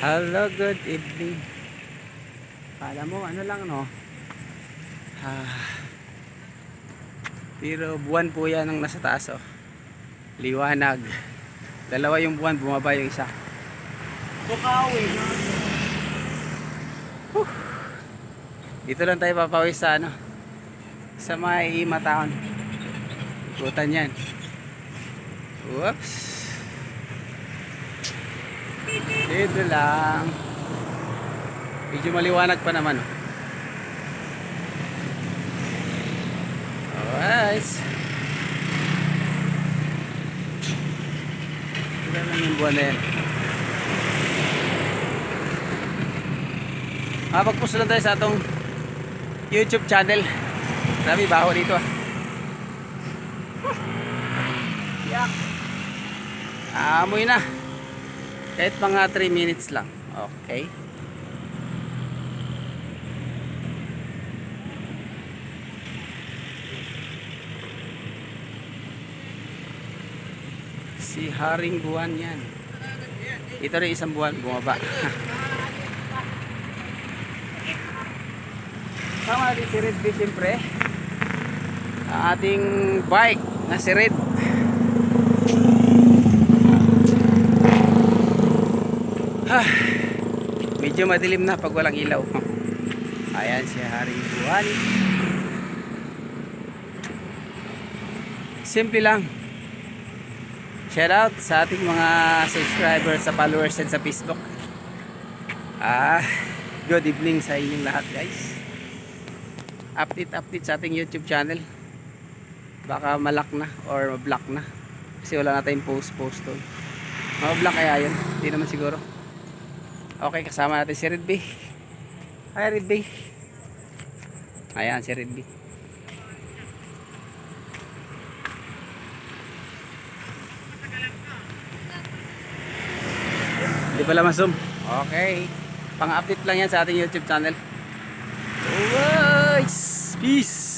Hello, good evening. Kala mo, ano lang, no? Ah, pero buwan po yan ang nasa taas, oh. Liwanag. Dalawa yung buwan, bumaba yung isa. Bukawi. Dito lang tayo papawis sa ano. Sa may mataon. Ikutan yan. Whoops. Dito lang. Medyo maliwanag pa naman. Alright. Ito lang yung buwan na yan. Mapag-post lang tayo sa atong YouTube channel. Dami baho dito ah. Yak. Aamoy na. Kahit mga 3 minutes lang. Okay. Si Haring Buwan yan. Ito rin isang buwan bumaba. Tama natin si Red B siyempre. Ating bike na si Red. Ah, medyo madilim na pag walang ilaw. Ayan si Haring Buwan. Simple lang. Shout out sa ating mga subscribers, sa followers and sa Facebook. Ah, good evening sa inyong lahat guys update update sa ating YouTube channel baka malak na or block na kasi wala na tayong post post doon mablock kaya yun hindi naman siguro okay kasama natin si Red B hi Red B ayan si Red B hindi pala masum. Okay. Pang update lang yan sa ating YouTube channel. Alright. Peace.